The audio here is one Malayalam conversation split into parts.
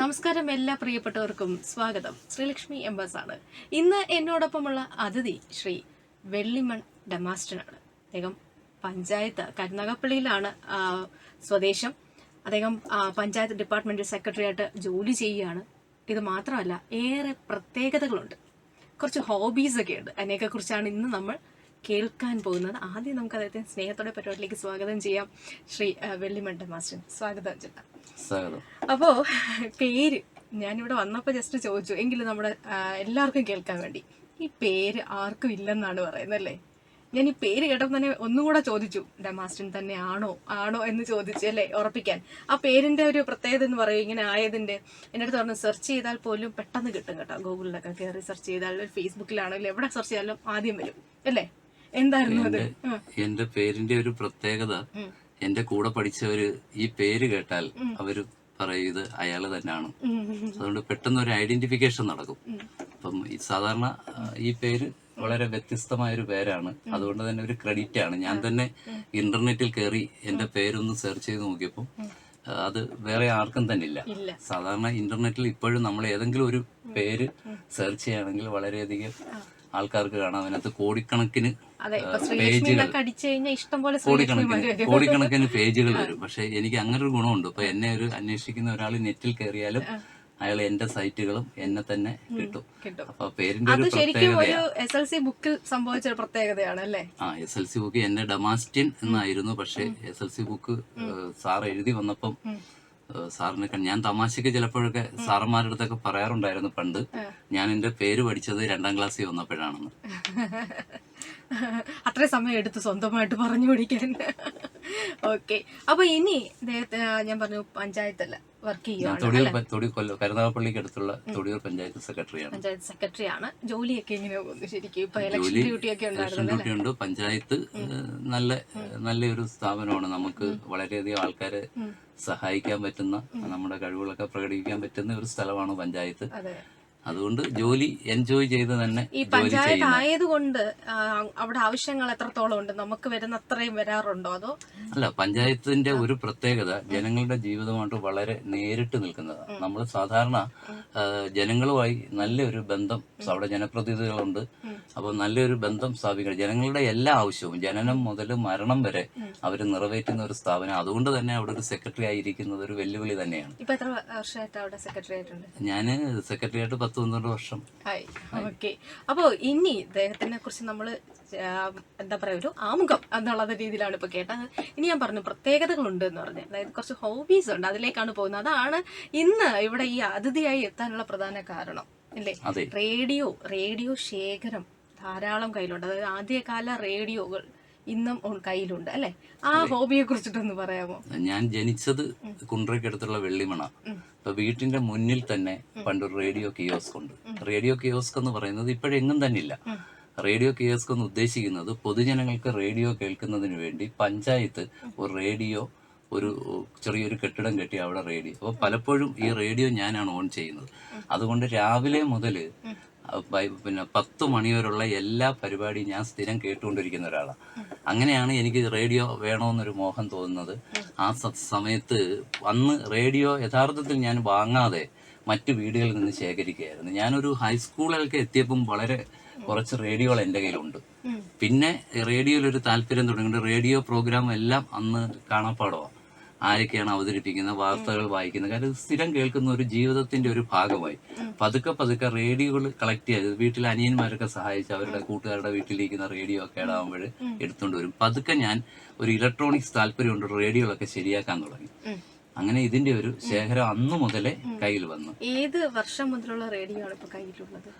നമസ്കാരം എല്ലാ പ്രിയപ്പെട്ടവർക്കും സ്വാഗതം. ശ്രീലക്ഷ്മി എംബസ് ആണ് ഇന്ന് എന്നോടൊപ്പമുള്ള അതിഥി ശ്രീ വെള്ളിമൺ ഡമാസ്റ്റനാണ്. അദ്ദേഹം പഞ്ചായത്ത് കരുനാഗപ്പള്ളിയിലാണ് സ്വദേശം. അദ്ദേഹം പഞ്ചായത്ത് ഡിപ്പാർട്ട്മെന്റ് സെക്രട്ടറി ആയിട്ട് ജോലി ചെയ്യുകയാണ്. ഇത് മാത്രമല്ല ഏറെ പ്രത്യേകതകളുണ്ട്. കുറച്ച് ഹോബീസ് ഒക്കെ ഉണ്ട് അതിനെയൊക്കെ കുറിച്ചാണ് ഇന്ന് നമ്മൾ കേൾക്കാൻ പോകുന്നത്. ആദ്യം നമുക്ക് അദ്ദേഹത്തെ സ്നേഹത്തോടെ പരിപാടിയിലേക്ക് സ്വാഗതം ചെയ്യാം. ശ്രീ ആ, മാസ്റ്റർ. സ്വാഗതം ചേട്ടാ. സ്വാഗതം. അപ്പോ പേര് ഞാനിവിടെ വന്നപ്പോ ജസ്റ്റ് ചോദിച്ചു. എങ്കിലും നമ്മുടെ എല്ലാവർക്കും കേൾക്കാൻ വേണ്ടി. ഈ പേര് ആർക്കും ഇല്ലെന്നാണ് പറയുന്നത് അല്ലേ? ഞാൻ ഈ പേര് കേട്ടപ്പോൾ തന്നെ ഒന്നും കൂടെ ചോദിച്ചു മാസ്റ്റർ തന്നെ ആണോ? ആണോ? എന്ന് ചോദിച്ചു അല്ലേ ഉറപ്പിക്കാൻ. ആ പേരിന്റെ ഒരു പ്രത്യേകത എന്ന് പറയും. ഇങ്ങനെ ആയതിന്റെ എന്റെ അടുത്ത് പറഞ്ഞു സെർച്ച് ചെയ്താൽ പോലും പെട്ടെന്ന് കിട്ടും കേട്ടോ. ഗൂഗിളിലൊക്കെ കയറി സെർച്ച് ചെയ്താൽ ഫേസ്ബുക്കിലാണെങ്കിലും എവിടെ സെർച്ച് ചെയ്താലും ആദ്യം വരും. അല്ലേ? എന്തായിരുന്നു അത്. എന്റെ പേരിന്റെ ഒരു പ്രത്യേകത. എന്റെ കൂടെ പഠിച്ചവര് ഈ പേര് കേട്ടാൽ അവർ പറയും ഇത് അയാൾ തന്നെയാണ് അതുകൊണ്ട് പെട്ടെന്ന് ഒരു ഐഡന്റിഫിക്കേഷൻ നടക്കും. അപ്പം സാധാരണ ഈ പേര് വളരെ വ്യത്യസ്തമായ ഒരു പേരാണ് അതുകൊണ്ട് തന്നെ ഒരു ക്രെഡിറ്റ് ആണ് ഞാൻ തന്നെ ഇന്റർനെറ്റിൽ കയറി എന്റെ പേരൊന്ന് സെർച്ച് ചെയ്ത് നോക്കിയപ്പോൾ അത് വേറെ ആർക്കും തന്നെ ഇല്ല. ഇല്ല സാധാരണ ഇന്റർനെറ്റിൽ ഇപ്പോഴും നമ്മൾ ഏതെങ്കിലും ഒരു പേര് സെർച്ച് ചെയ്യുകയാണെങ്കിൽ വളരെയധികം ആൾക്കാർക്ക് കാണാം. അതിനകത്ത് കോടിക്കണക്കിന് അതെ ഇപ്പൊ ആ, ശ്രീലക്ഷ്മി പേജുകൾ എന്നൊക്കെ അടിച്ചു കഴിഞ്ഞാൽ ഇഷ്ടം പോലെ കോടിക്കണക്കിന് കോടിക്കണക്കിന് പേജുകൾ വരും. പക്ഷെ എനിക്ക് അങ്ങനെ ഒരു ഗുണമുണ്ട്. ഇപ്പൊ എന്നെ ഒരു അന്വേഷിക്കുന്ന ഒരാൾ നെറ്റിൽ കയറിയാലും അയാൾ എന്റെ സൈറ്റുകളും എന്നെ തന്നെ കിട്ടും. അപ്പൊ പേരിന്റെ ഒരു പ്രത്യേകത ബുക്കിൽ സംഭവിച്ച ഒരു പ്രത്യേകതയാണ് അല്ലേ? ആ എസ് എൽ സി ബുക്ക് എന്റെ ഡൊമാസ്റ്റിൻ എന്നായിരുന്നു. പക്ഷെ S L C book sir എഴുതി വന്നപ്പം സാറിനെ ഞാൻ തമാശക്ക് ചിലപ്പോഴൊക്കെ സാറന്മാരുടെ അടുത്തൊക്കെ പറയാറുണ്ടായിരുന്നു പണ്ട്. ഞാൻ എന്റെ പേര് പഠിച്ചത് രണ്ടാം ക്ലാസ്സിൽ വന്നപ്പോഴാണെന്ന്. അത്രയും സമയം എടുത്തു സ്വന്തമായിട്ട് പറഞ്ഞു പിടിക്കാൻ. ഓക്കെ അപ്പൊ ഇനി ഞാൻ പറഞ്ഞു പഞ്ചായത്തല്ല വർക്ക് ചെയ്യുക കരുനാഗപ്പള്ളിക്ക് അടുത്തുള്ള തൊടിയൂർ പഞ്ചായത്ത് സെക്രട്ടറിയാണ്. പഞ്ചായത്ത് സെക്രട്ടറി ആണ് ജോലിയൊക്കെ എങ്ങനെ പോകുന്നു ശരിക്കും ഇപ്പൊ ഇലക്ഷൻ ഡ്യൂട്ടി ഒക്കെ ഡ്യൂട്ടി ഉണ്ട്. പഞ്ചായത്ത് നല്ല നല്ലൊരു സ്ഥാപനമാണ്. നമുക്ക് വളരെയധികം ആൾക്കാരെ സഹായിക്കാൻ പറ്റുന്ന നമ്മുടെ കഴിവുകളൊക്കെ പ്രകടിപ്പിക്കാൻ പറ്റുന്ന ഒരു സ്ഥലമാണ് പഞ്ചായത്ത്. അതുകൊണ്ട് ജോലി എൻജോയ് ചെയ്ത് തന്നെ ഈ പഞ്ചായത്ത് ആയതുകൊണ്ട് അവിടെ ആവശ്യങ്ങൾ എത്രത്തോളം ഉണ്ട്? നമുക്ക് വരുന്ന അത്രയും വരാറുണ്ടോ അതോ? അല്ല പഞ്ചായത്തിന്റെ ഒരു പ്രത്യേകത ജനങ്ങളുടെ ജീവിതമായിട്ട് വളരെ നേരിട്ട് നിൽക്കുന്നതാണ്. നമ്മൾ സാധാരണ ജനങ്ങളുമായി നല്ലൊരു ബന്ധം അവിടെ ജനപ്രതിനിധികളുണ്ട്. അപ്പോൾ നല്ലൊരു ബന്ധം സ്ഥാപിക്കണം. ജനങ്ങളുടെ എല്ലാ ആവശ്യവും ജനനം മുതൽ മരണം വരെ അവർ നിറവേറ്റുന്ന ഒരു സ്ഥാപനം. അതുകൊണ്ട് തന്നെ അവിടെ ഒരു സെക്രട്ടറി ആയിരിക്കുന്നത് ഒരു വെല്ലുവിളി തന്നെയാണ്. ഇപ്പൊ എത്ര വർഷമായിട്ട് അവിടെ സെക്രട്ടറി ആയിട്ടുണ്ട്? ഞാൻ സെക്രട്ടറി ആയിട്ട് പത്ത് പന്ത്രണ്ട് വർഷം. ഓക്കെ. അപ്പോ ഇനി ഇദ്ദേഹത്തിനെ കുറിച്ച് നമ്മൾ എന്താ പറയാ ഒരു ആമുഖം എന്നുള്ള രീതിയിലാണ് ഇപ്പൊ കേട്ടത്. ഇനി ഞാൻ പറഞ്ഞു പ്രത്യേകതകളുണ്ട് എന്ന് പറഞ്ഞു. അതായത് കുറച്ച് ഹോബീസ് ഉണ്ട് അതിലേക്കാണ് പോകുന്നത്. അതാണ് ഇന്ന് ഇവിടെ ഈ അതിഥിയായി എത്താനുള്ള പ്രധാന കാരണം. അല്ലേ റേഡിയോ റേഡിയോ ശേഖരം ധാരാളം കയ്യിലുണ്ട്. അതായത് ആദ്യകാല റേഡിയോകൾ ഇന്നും ഓൺ കയ്യിലുണ്ട് അല്ലെ? ആ ഹോബിയെ കുറിച്ചിട്ടൊന്ന് പറയാമോ? ഞാൻ ജനിച്ചത് കുണ്ടറക്കടുത്തുള്ള വെള്ളിമണ. അപ്പൊ വീട്ടിന്റെ മുന്നിൽ തന്നെ പണ്ടൊരു റേഡിയോ കിയോസ്ക് ഉണ്ട് റേഡിയോ കിയോസ്ക് എന്ന് പറയുന്നത് ഇപ്പോഴെങ്ങും തന്നെ ഇല്ല റേഡിയോ കിയോസ്ക് എന്ന് ഉദ്ദേശിക്കുന്നത് പൊതുജനങ്ങൾക്ക് റേഡിയോ കേൾക്കുന്നതിന് വേണ്ടി പഞ്ചായത്ത് ഒരു റേഡിയോ ഒരു ചെറിയൊരു കെട്ടിടം കെട്ടി അവിടെ റേഡിയോ. അപ്പോൾ പലപ്പോഴും ഈ റേഡിയോ ഞാനാണ് ഓൺ ചെയ്യുന്നത്. അതുകൊണ്ട് രാവിലെ മുതൽ പിന്നെ പത്ത് മണിവരെയുള്ള എല്ലാ പരിപാടിയും ഞാൻ സ്ഥിരം കേട്ടുകൊണ്ടിരിക്കുന്ന ഒരാളാണ്. അങ്ങനെയാണ് എനിക്ക് റേഡിയോ വേണമെന്നൊരു മോഹം തോന്നുന്നത്. ആ സമയത്ത് അന്ന് റേഡിയോ യഥാർത്ഥത്തിൽ ഞാൻ വാങ്ങാതെ മറ്റു വീടുകളിൽ നിന്ന് ശേഖരിക്കുകയായിരുന്നു. ഞാനൊരു ഹൈസ്കൂളിലൊക്കെ എത്തിയപ്പം വളരെ കുറച്ച് റേഡിയോകൾ എന്റെ കയ്യിലുണ്ട്. പിന്നെ റേഡിയോയിൽ ഒരു താല്പര്യം തുടങ്ങിയിട്ട് റേഡിയോ പ്രോഗ്രാം എല്ലാം അന്ന് കാണാപ്പാടമാണ് ആരൊക്കെയാണ് അവതരിപ്പിക്കുന്നത് വാർത്തകൾ വായിക്കുന്നത്. കാര്യം സ്ഥിരം കേൾക്കുന്ന ഒരു ജീവിതത്തിന്റെ ഒരു ഭാഗമായി. പതുക്കെ പതുക്കെ റേഡിയോകൾ കളക്ട് ചെയ്ത് വീട്ടിലെ അനിയന്മാരൊക്കെ സഹായിച്ച് അവരുടെ കൂട്ടുകാരുടെ വീട്ടിലിരിക്കുന്ന റേഡിയോ ഒക്കെ ഇടാകുമ്പോൾ എടുത്തുകൊണ്ട് വരും. പതുക്കെ ഞാൻ ഒരു ഇലക്ട്രോണിക്സ് താല്പര്യമുണ്ട് റേഡിയോകളൊക്കെ ശരിയാക്കാൻ തുടങ്ങി. അങ്ങനെ ഇതിന്റെ ഒരു ശേഖരം അന്ന് മുതലേ കയ്യിൽ വന്നു. ഏത് വർഷം മുതലുള്ള റേഡിയോ ആണ് ഇപ്പൊ കയ്യിലുള്ളത്?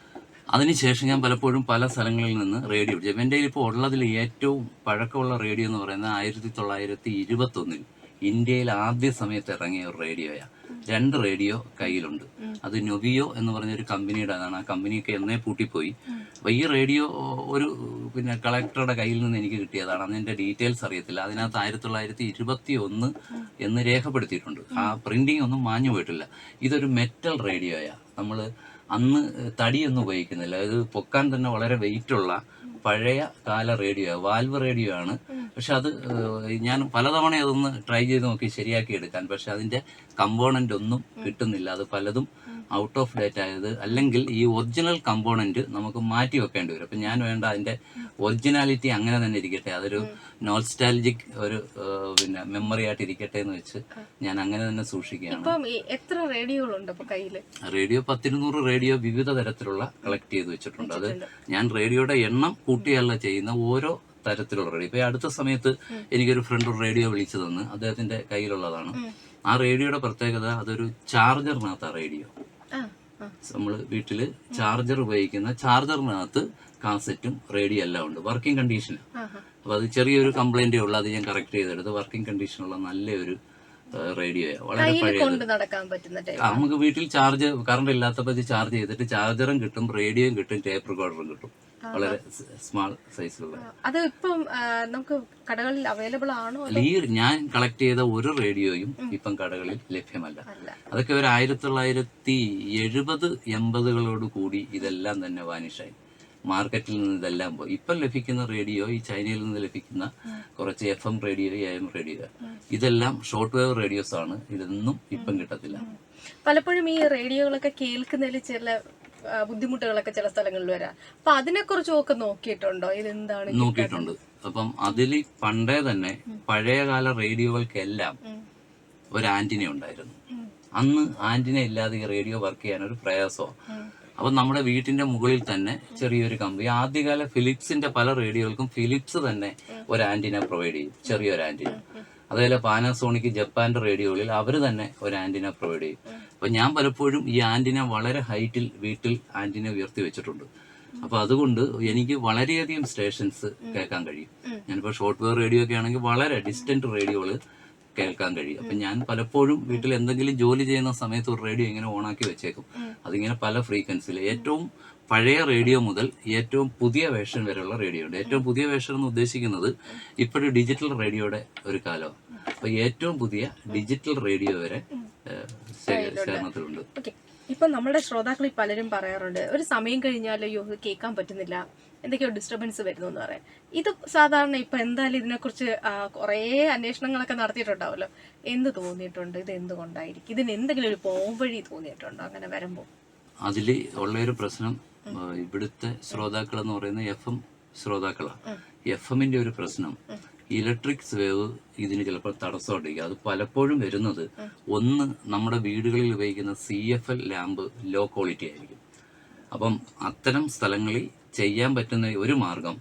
അതിനുശേഷം ഞാൻ പലപ്പോഴും പല സ്ഥലങ്ങളിൽ നിന്ന് റേഡിയോ എന്റെ ഇപ്പോൾ ഉള്ളതിൽ ഏറ്റവും പഴക്കമുള്ള റേഡിയോ എന്ന് പറയുന്നത് ആയിരത്തി തൊള്ളായിരത്തി ഇരുപത്തി ഒന്നിൽ ഇന്ത്യയിൽ ആദ്യ സമയത്ത് ഇറങ്ങിയ ഒരു റേഡിയോയാണ് രണ്ട് റേഡിയോ കയ്യിലുണ്ട്. അത് നൊവിയോ എന്ന് പറഞ്ഞ ഒരു കമ്പനിയുടെ അതാണ്. ആ കമ്പനിയൊക്കെ എന്നേ പൂട്ടിപ്പോയി. അപ്പൊ ഈ റേഡിയോ ഒരു പിന്നെ കളക്ടറുടെ കയ്യിൽ നിന്ന് എനിക്ക് കിട്ടിയതാണ്. എന്റെ ഡീറ്റെയിൽസ് അറിയത്തില്ല. അതിനകത്ത് ആയിരത്തി തൊള്ളായിരത്തി ഇരുപത്തി ഒന്ന് എന്ന് രേഖപ്പെടുത്തിയിട്ടുണ്ട്. ആ പ്രിന്റിംഗ് ഒന്നും മാഞ്ഞു പോയിട്ടില്ല. ഇതൊരു മെറ്റൽ റേഡിയോയാണ് നമ്മൾ അന്ന് തടിയൊന്നും ഉപയോഗിക്കുന്നില്ല. ഇത് പൊക്കാൻ തന്നെ വളരെ വെയിറ്റുള്ള പഴയ കാല റേഡിയോ വാൽവ് റേഡിയോ ആണ്. പക്ഷെ അത് ഞാൻ പലതവണ അതൊന്ന് ട്രൈ ചെയ്ത് നോക്കി ശരിയാക്കി എടുക്കാൻ. പക്ഷെ അതിന്റെ കമ്പോണന്റ് ഒന്നും കിട്ടുന്നില്ല. അത് പലതും ഔട്ട് ഓഫ് ഡേറ്റ് ആയത് അല്ലെങ്കിൽ ഈ ഒറിജിനൽ കമ്പോണന്റ് നമുക്ക് മാറ്റി വെക്കേണ്ടി വരും. അപ്പൊ ഞാൻ വേണ്ട അതിന്റെ ഒറിജിനാലിറ്റി അങ്ങനെ തന്നെ ഇരിക്കട്ടെ. അതൊരു നോൾസ്റ്റാലജിക് ഒരു പിന്നെ മെമ്മറി ആയിട്ട് ഇരിക്കട്ടെ എന്ന് വെച്ച് ഞാൻ അങ്ങനെ തന്നെ സൂക്ഷിക്കുകയാണ്. എത്ര റേഡിയോകളുണ്ട് കയ്യിൽ റേഡിയോ പത്തിരുന്നൂറ് റേഡിയോ വിവിധ തരത്തിലുള്ള കളക്ട് ചെയ്ത് വെച്ചിട്ടുണ്ട്. അത് ഞാൻ റേഡിയോയുടെ എണ്ണം കൂട്ടിയല്ല ചെയ്യുന്ന ഓരോ തരത്തിലുള്ള റേഡിയോ ഇപ്പൊ അടുത്ത സമയത്ത് എനിക്കൊരു ഫ്രണ്ട് ഒരു റേഡിയോ വിളിച്ചു തന്ന്. അദ്ദേഹത്തിന്റെ കയ്യിലുള്ളതാണ്. ആ റേഡിയോയുടെ പ്രത്യേകത അതൊരു ചാർജറിനകത്ത് റേഡിയോ ആ ആ നമ്മൾ വീട്ടിൽ ചാർജർ ഉപയോഗിക്കുന്ന ചാർജറിനകത്ത് കാസറ്റും റേഡിയോ എല്ലാം ഉണ്ട്. വർക്കിംഗ് കണ്ടീഷൻ അപ്പോൾ അപ്പൊ അത് ചെറിയൊരു കംപ്ലൈന്റേ ഉള്ളൂ. അത് ഞാൻ കറക്റ്റ് ചെയ്തെടുത്ത് വർക്കിംഗ് കണ്ടീഷനുള്ള നല്ലൊരു റേഡിയോ വളരെ പഴയ പഴയത്. നമുക്ക് വീട്ടിൽ ചാർജ് കറണ്ട് ഇല്ലാത്തപ്പോൾ ചാർജ് ചെയ്തിട്ട് ചാർജറും കിട്ടും റേഡിയോയും കിട്ടും ടേപ്പ് റെക്കോർഡറും കിട്ടും. വളരെ സ്മാൾ സൈസിലുള്ള അത് ഇപ്പം നമുക്ക് കടകളിൽ അവൈലബിൾ ആണോ അതോ? ഞാൻ കളക്ട് ചെയ്ത ഒരു റേഡിയോയും ഇപ്പം കടകളിൽ ലഭ്യമല്ല. അതൊക്കെ ഒരു ആയിരത്തി തൊള്ളായിരത്തി എഴുപത് എൺപതുകളോട് കൂടി ഇതെല്ലാം തന്നെ വാനിഷായി മാർക്കറ്റിൽ നിന്ന് ഇതെല്ലാം പോയി. ഇപ്പം ലഭിക്കുന്ന റേഡിയോ ഈ ചൈനയിൽ നിന്ന് ലഭിക്കുന്ന കുറച്ച് F M radio A M radio ഇതെല്ലാം ഷോർട്ട് വേവ് റേഡിയോസ് ആണ്. ഇതൊന്നും ഇപ്പം കിട്ടത്തില്ല. പലപ്പോഴും ഈ റേഡിയോകളൊക്കെ കേൾക്കുന്നതിൽ ചില ബുദ്ധിമുട്ടുകളൊക്കെ ചില സ്ഥലങ്ങളിൽ വരാം. അപ്പൊ അതിനെ കുറിച്ചൊക്കെ നോക്കിയിട്ടുണ്ടോ? ഇതെന്താണ് നോക്കിയിട്ടുണ്ട്. അപ്പം അതിൽ പണ്ടേ തന്നെ പഴയകാല റേഡിയോകൾക്കെല്ലാം ഒരു ആന്റിന ഉണ്ടായിരുന്നു. അന്ന് ആന്റിന ഇല്ലാതെ ഈ റേഡിയോ വർക്ക് ചെയ്യാൻ ഒരു പ്രയാസമാണ് അപ്പൊ അപ്പം നമ്മുടെ വീട്ടിന്റെ മുകളിൽ തന്നെ ചെറിയൊരു കമ്പി. ആദ്യകാല ഫിലിപ്സിന്റെ പല റേഡിയോകൾക്കും ഫിലിപ്സ് തന്നെ ഒരു ആന്റിന പ്രൊവൈഡ് ചെയ്യും. ചെറിയൊരു ആന്റിന. അതേപോലെ പാനാസോണിക് ജപ്പാന്റെ റേഡിയോകളിൽ അവർ തന്നെ ഒരു ആന്റിന പ്രൊവൈഡ് ചെയ്യും. അപ്പൊ ഞാൻ പലപ്പോഴും ഈ ആന്റിന വളരെ ഹൈറ്റിൽ വീട്ടിൽ ആന്റിന ഉയർത്തി വെച്ചിട്ടുണ്ട്. അപ്പൊ അതുകൊണ്ട് എനിക്ക് വളരെയധികം സ്റ്റേഷൻസ് കേൾക്കാൻ കഴിയും. ഞാനിപ്പോ ഷോർട്ട് വെയർ റേഡിയോ ഒക്കെ ആണെങ്കിൽ വളരെ ഡിസ്റ്റന്റ് റേഡിയോകൾ കേൾക്കാൻ കഴിയും. അപ്പൊ ഞാൻ പലപ്പോഴും വീട്ടിൽ എന്തെങ്കിലും ജോലി ചെയ്യുന്ന സമയത്ത് ഒരു റേഡിയോ ഇങ്ങനെ ഓണാക്കി വെച്ചേക്കും. അതിങ്ങനെ പല ഫ്രീക്വൻസിയിൽ ഏറ്റവും പഴയ റേഡിയോ മുതൽ ഏറ്റവും പുതിയ വേർഷൻ വരെയുള്ള റേഡിയോ ഉണ്ട്. ഏറ്റവും പുതിയ വേർഷൻ എന്ന് ഉദ്ദേശിക്കുന്നത് ഇപ്പോഴും ഡിജിറ്റൽ റേഡിയോയുടെ ഒരു കാലം. അപ്പൊ ഏറ്റവും പുതിയ ഡിജിറ്റൽ റേഡിയോ വരെ ശേഖരണത്തിലുണ്ട് ഇപ്പൊ നമ്മുടെ ശ്രോതാക്കളിൽ പലരും പറയാറുണ്ട് ഒരു സമയം കഴിഞ്ഞാലോ അയ്യോ കേൾക്കാൻ പറ്റുന്നില്ല എന്തൊക്കെയോ ഡിസ്റ്റർബൻസ് വരുന്നു എന്ന് പറയാം ഇത് സാധാരണ ഇപ്പൊ എന്തായാലും ഇതിനെക്കുറിച്ച് കുറേ അന്വേഷണങ്ങളൊക്കെ നടത്തിയിട്ടുണ്ടാവല്ലോ. എന്ത് തോന്നിയിട്ടുണ്ട്? ഇത് എന്തുകൊണ്ടായിരിക്കും? ഇതിന് എന്തെങ്കിലും ഒരു പോംവഴി തോന്നിയിട്ടുണ്ടോ അങ്ങനെ വരുമ്പോൾ അതിൽ ഉള്ളൊരു പ്രശ്നം ഇവിടുത്തെ ശ്രോതാക്കൾ എന്ന് പറയുന്നത് എഫ് എം ശ്രോതാക്കളാണ്. എഫ് എമ്മിന്റെ ഒരു പ്രശ്നം ഇലക്ട്രിക് വേവ് ഇതിന് ചിലപ്പോൾ തടസ്സമുണ്ടെങ്കിൽ അത് പലപ്പോഴും വരുന്നത് ഒന്ന് നമ്മുടെ വീടുകളിൽ ഉപയോഗിക്കുന്ന C F L lamp low quality ആയിരിക്കും. അപ്പം അത്തരം സ്ഥലങ്ങളിൽ ചെയ്യാൻ പറ്റുന്ന ഒരു മാർഗം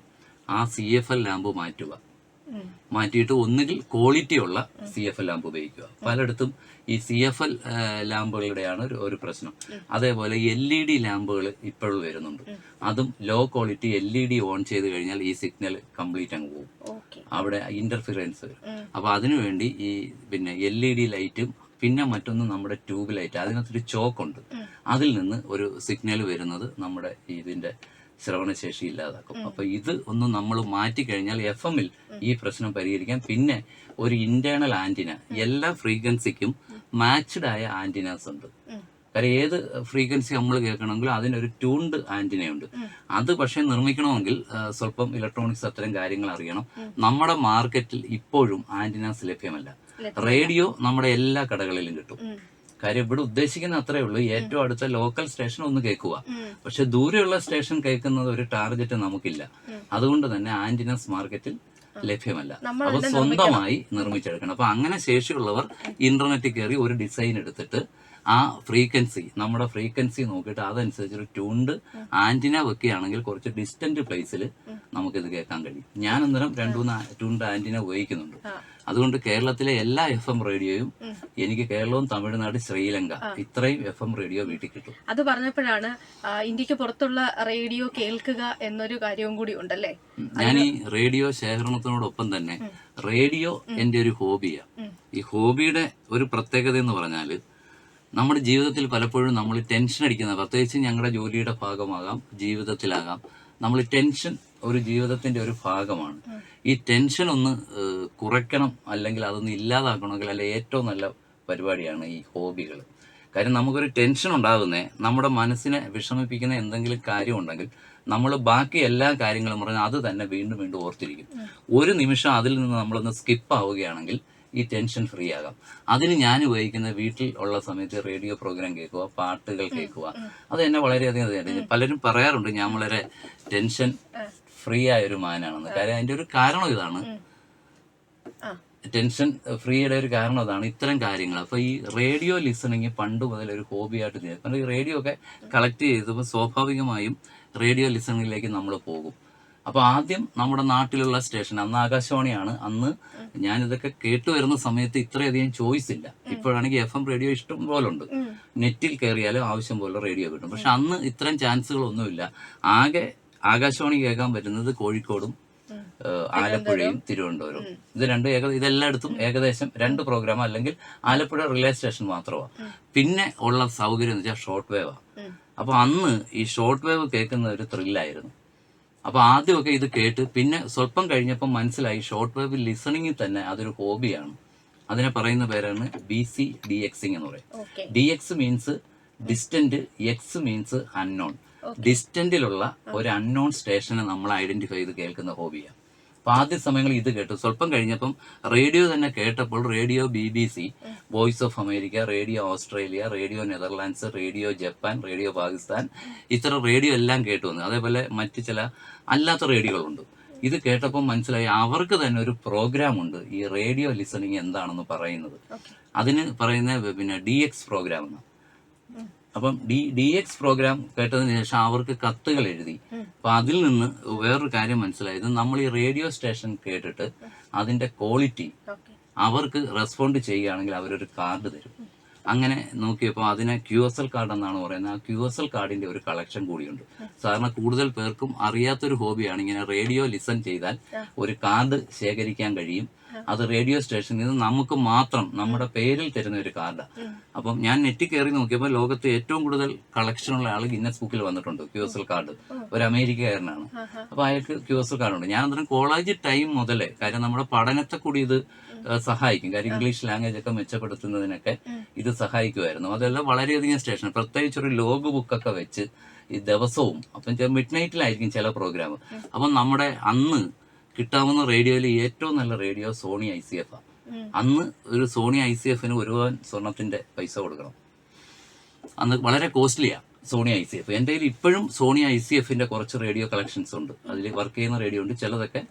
ആ സി എഫ് എൽ ലാമ്പ് മാറ്റുക. മാറ്റിയിട്ട് ഒന്നുകിൽ ക്വാളിറ്റി ഉള്ള സി എഫ് എൽ ലാമ്പ് ഉപയോഗിക്കുക. പലയിടത്തും ഈ സി എഫ് എൽ ലാമ്പുകളുടെയാണ് ഒരു ഒരു പ്രശ്നം. അതേപോലെ എൽ ഇ ഡി ലാമ്പുകൾ ഇപ്പോഴും വരുന്നുണ്ട്. അതും low quality L E D on ചെയ്ത് കഴിഞ്ഞാൽ ഈ സിഗ്നൽ കംപ്ലീറ്റ് അങ്ങ് പോകും. അവിടെ ഇന്റർഫിയറൻസ് വരും. അപ്പൊ അതിനുവേണ്ടി ഈ പിന്നെ എൽ ഇ ഡി ലൈറ്റും പിന്നെ മറ്റൊന്ന് നമ്മുടെ ട്യൂബ് ലൈറ്റ് അതിനകത്തൊരു ചോക്കുണ്ട് അതിൽ നിന്ന് ഒരു സിഗ്നൽ വരുന്നത് നമ്മുടെ ഇതിന്റെ ശ്രവണശേഷി ഇല്ലാതാക്കും അപ്പൊ ഇത് ഒന്ന് നമ്മൾ മാറ്റിക്കഴിഞ്ഞാൽ എഫ് എമ്മിൽ ഈ പ്രശ്നം പരിഹരിക്കാം പിന്നെ ഒരു ഇന്റേണൽ ആന്റിന എല്ലാ ഫ്രീക്വൻസിക്കും മാച്ച്ഡ് ആയ ആന്റിനാസ് ഉണ്ട്. കാര്യം ഏത് ഫ്രീക്വൻസി നമ്മൾ കേൾക്കണമെങ്കിലും അതിനൊരു ട്യൂൺഡ് ആന്റിനയുണ്ട് അത് പക്ഷേ നിർമ്മിക്കണമെങ്കിൽ സ്വല്പം ഇലക്ട്രോണിക്സ് അത്തരം കാര്യങ്ങൾ അറിയണം. നമ്മുടെ മാർക്കറ്റിൽ ഇപ്പോഴും ആന്റിനാസ് ലഭ്യമല്ല. റേഡിയോ നമ്മുടെ എല്ലാ കടകളിലും കിട്ടും. കാര്യം ഇവിടെ ഉദ്ദേശിക്കുന്ന അത്രേ ഉള്ളൂ. ഏറ്റവും അടുത്ത ലോക്കൽ സ്റ്റേഷൻ ഒന്ന് കേൾക്കുക. പക്ഷെ ദൂരെയുള്ള സ്റ്റേഷൻ കേൾക്കുന്നത് ഒരു ടാർഗറ്റ് നമുക്കില്ല. അതുകൊണ്ട് തന്നെ ആന്റിനസ് മാർക്കറ്റിൽ ലഭ്യമല്ല. അപ്പൊ സ്വന്തമായി നിർമ്മിച്ചെടുക്കണം. അപ്പൊ അങ്ങനെ ശേഷിയുള്ളവർ ഇന്റർനെറ്റിൽ കയറി ഒരു ഡിസൈൻ എടുത്തിട്ട് ആ ഫ്രീക്വൻസി നമ്മുടെ ഫ്രീക്വൻസി നോക്കിയിട്ട് അതനുസരിച്ച് ഒരു ട്യൂൺഡ് ആന്റിന വെക്കുകയാണെങ്കിൽ കുറച്ച് ഡിസ്റ്റന്റ് പ്ലേസിൽ നമുക്കിത് കേൾക്കാൻ കഴിയും. ഞാൻ അന്നേരം രണ്ടു മൂന്ന് ട്യൂൺഡ് ആന്റിന ഉപയോഗിക്കുന്നുണ്ട്. അതുകൊണ്ട് കേരളത്തിലെ എല്ലാ എഫ് എം റേഡിയോയും എനിക്ക് കേരളവും തമിഴ്നാട് ശ്രീലങ്ക ഇത്രയും എഫ് എം റേഡിയോ വീട്ടിൽ കിട്ടും. അത് പറഞ്ഞപ്പോഴാണ് ഇന്ത്യയ്ക്ക് പുറത്തുള്ള റേഡിയോ കേൾക്കുക എന്നൊരു കാര്യവും കൂടി ഉണ്ടല്ലേ? ഞാൻ ഈ റേഡിയോ ശേഖരണത്തിനോടൊപ്പം തന്നെ റേഡിയോ എന്റെ ഒരു ഹോബിയാണ് ഈ ഹോബിയുടെ ഒരു പ്രത്യേകത എന്ന് പറഞ്ഞാൽ നമ്മുടെ ജീവിതത്തിൽ പലപ്പോഴും നമ്മൾ ടെൻഷൻ അടിക്കുന്ന പ്രത്യേകിച്ച് ഞങ്ങളുടെ ജോലിയുടെ ഭാഗമാകാം ജീവിതത്തിലാകാം. നമ്മൾ ടെൻഷൻ ഒരു ജീവിതത്തിന്റെ ഒരു ഭാഗമാണ്. ഈ ടെൻഷൻ ഒന്ന് കുറയ്ക്കണം അല്ലെങ്കിൽ അതൊന്ന് ഇല്ലാതാക്കണമെങ്കിൽ അല്ലെ ഏറ്റവും നല്ല പരിപാടിയാണ് ഈ ഹോബികൾ കാര്യം നമുക്കൊരു ടെൻഷൻ ഉണ്ടാകുന്നേ നമ്മുടെ മനസ്സിനെ വിഷമിപ്പിക്കുന്ന എന്തെങ്കിലും കാര്യമുണ്ടെങ്കിൽ നമ്മൾ ബാക്കി എല്ലാ കാര്യങ്ങളും പറഞ്ഞാൽ അത് തന്നെ വീണ്ടും വീണ്ടും ഓർത്തിരിക്കും. ഒരു നിമിഷം അതിൽ നിന്ന് നമ്മളൊന്ന് സ്കിപ്പ് ആവുകയാണെങ്കിൽ ഈ ടെൻഷൻ ഫ്രീ ആകാം. അതിന് ഞാൻ ഉപയോഗിക്കുന്ന വീട്ടിൽ ഉള്ള സമയത്ത് റേഡിയോ പ്രോഗ്രാം കേൾക്കുക പാട്ടുകൾ കേൾക്കുക. അത് എന്നെ വളരെയധികം അതിന് പലരും പറയാറുണ്ട് ഞാൻ വളരെ ടെൻഷൻ ഫ്രീ ആയ ഒരു മാനാണെന്ന്. കാര്യം അതിന്റെ ഒരു കാരണം ഇതാണ്. ടെൻഷൻ ഫ്രീയുടെ ഒരു കാരണം അതാണ് ഇത്തരം കാര്യങ്ങൾ. അപ്പൊ ഈ റേഡിയോ ലിസണിങ് പണ്ട് മുതൽ ഒരു ഹോബിയായിട്ട് ചെയ്തു കാരണം ഈ റേഡിയോ ഒക്കെ കളക്ട് ചെയ്തപ്പോൾ സ്വാഭാവികമായും റേഡിയോ ലിസണിങ്ങിലേക്ക് നമ്മൾ പോകും. അപ്പൊ ആദ്യം നമ്മുടെ നാട്ടിലുള്ള സ്റ്റേഷൻ അന്ന് ആകാശവാണിയാണ്. അന്ന് ഞാൻ ഇതൊക്കെ കേട്ടു വരുന്ന സമയത്ത് ഇത്രയധികം ചോയ്സ് ഇല്ല. ഇപ്പോഴാണെങ്കിൽ എഫ് എം റേഡിയോ ഇഷ്ടം പോലെ ഉണ്ട് നെറ്റിൽ കയറിയാലും ആവശ്യം പോലെ റേഡിയോ കിട്ടും. പക്ഷെ അന്ന് ഇത്തരം ചാൻസുകളൊന്നുമില്ല. ആകെ ആകാശവാണി കേൾക്കാൻ പറ്റുന്നത് കോഴിക്കോടും ആലപ്പുഴയും തിരുവനന്തപുരവും. ഇത് രണ്ട് ഏക ഇതെല്ലായിടത്തും ഏകദേശം രണ്ട് പ്രോഗ്രാം അല്ലെങ്കിൽ ആലപ്പുഴ റിലേ സ്റ്റേഷൻ മാത്രമാണ് പിന്നെ ഉള്ള സൗകര്യം എന്ന് വെച്ചാൽ ഷോർട്ട് വേവാ അപ്പൊ അന്ന് ഈ ഷോർട്ട് വേവ് കേൾക്കുന്ന ഒരു ത്രില്ലായിരുന്നു അപ്പൊ ആദ്യമൊക്കെ ഇത് കേട്ട് പിന്നെ സ്വല്പം കഴിഞ്ഞപ്പോൾ മനസ്സിലായി ഷോർട്ട് വേവ് ലിസണിങ്ങിൽ തന്നെ അതൊരു ഹോബിയാണ് അതിനെ പറയുന്ന പേരാണ് ബി സി ഡി എക്സിങ് എന്ന് പറയും. D X means distant X means unknown ഡിസ്റ്റന്റിലുള്ള ഒരു അൺനോൺ സ്റ്റേഷനെ നമ്മൾ ഐഡന്റിഫൈ ചെയ്ത് കേൾക്കുന്ന ഹോബിയാണ് അപ്പൊ ആദ്യ സമയങ്ങളിൽ ഇത് കേട്ടു. സ്വല്പം കഴിഞ്ഞപ്പം റേഡിയോ തന്നെ കേട്ടപ്പോൾ radio B B C voice of America radio Australia radio Netherlands radio Japan radio Pakistan ഇത്ര റേഡിയോ എല്ലാം കേട്ടു വന്നു അതേപോലെ മറ്റു ചില അല്ലാത്ത റേഡിയോകളുണ്ട്. ഇത് കേട്ടപ്പോൾ മനസ്സിലായി അവർക്ക് തന്നെ ഒരു പ്രോഗ്രാം ഉണ്ട്. ഈ റേഡിയോ ലിസണിങ് എന്താണെന്ന് പറയുന്നത്. അതിന് പറയുന്ന പിന്നെ ഡി എക്സ് പ്രോഗ്രാം എന്ന് അപ്പം ഡി ഡി എക്സ് പ്രോഗ്രാം കേട്ടതിന് ശേഷം അവർക്ക് കത്തുകൾ എഴുതി. അപ്പൊ അതിൽ നിന്ന് വേറൊരു കാര്യം മനസ്സിലായത് നമ്മൾ ഈ റേഡിയോ സ്റ്റേഷൻ കേട്ടിട്ട് അതിന്റെ ക്വാളിറ്റി അവർക്ക് റെസ്പോണ്ട് ചെയ്യുകയാണെങ്കിൽ അവരൊരു കാർഡ് തരും. അങ്ങനെ നോക്കിയപ്പോൾ അതിനെ ക്യു എസ് എൽ കാർഡ് എന്നാണ് പറയുന്നത്. ആ ക്യു എസ് എൽ കാർഡിന്റെ ഒരു കളക്ഷൻ കൂടിയുണ്ട്. സാറിന് കൂടുതൽ പേർക്കും അറിയാത്തൊരു ഹോബിയാണ് ഇങ്ങനെ റേഡിയോ ലിസൺ ചെയ്താൽ ഒരു കാർഡ് ശേഖരിക്കാൻ കഴിയും. അത് റേഡിയോ സ്റ്റേഷനിൽ നിന്ന് നമുക്ക് മാത്രം നമ്മുടെ പേരിൽ തരുന്ന ഒരു കാർഡാണ് അപ്പം ഞാൻ നെറ്റിൽ കയറി നോക്കിയപ്പോൾ ലോകത്ത് ഏറ്റവും കൂടുതൽ കളക്ഷനുള്ള ആൾ ഗിന്നസ് ബുക്കിൽ വന്നിട്ടുണ്ട് ക്യു എസ് എൽ കാർഡ് ഒരു അമേരിക്കക്കാരനാണ്. അപ്പൊ അയാൾക്ക് ക്യു എസ് എൽ കാർഡ് ഉണ്ട്. ഞാൻ അന്നേരം കോളേജ് ടൈം മുതലേ കാര്യം നമ്മുടെ പഠനത്തെ കൂടി ഇത് സഹായിക്കും. കാര്യം ഇംഗ്ലീഷ് ലാംഗ്വേജ് ഒക്കെ മെച്ചപ്പെടുത്തുന്നതിനൊക്കെ ഇത് സഹായിക്കുമായിരുന്നു. അതെല്ലാം വളരെയധികം സ്റ്റേഷൻ പ്രത്യേകിച്ച് ഒരു ലോഗ് ബുക്കൊക്കെ വെച്ച് ഈ ദിവസവും അപ്പം മിഡ് നൈറ്റിലായിരിക്കും ചില പ്രോഗ്രാം അപ്പം നമ്മുടെ അന്ന് കിട്ടാവുന്ന റേഡിയോയിൽ ഏറ്റവും നല്ല radio Sony I C F ആണ് അന്ന് ഒരു സോണി ഐ സി എഫിന് ഒരു പവൻ സ്വർണത്തിന്റെ പൈസ കൊടുക്കണം. അന്ന് വളരെ കോസ്റ്റ്ലിയാ സോണി ഐ സി എഫ്. എന്റെ കയ്യിൽ ഇപ്പോഴും സോണി ഐ സി എഫിന്റെ കുറച്ച് റേഡിയോ കളക്ഷൻസ് ഉണ്ട്. അതിൽ വർക്ക് ചെയ്യുന്ന റേഡിയോ ഉണ്ട് ചിലതൊക്കെ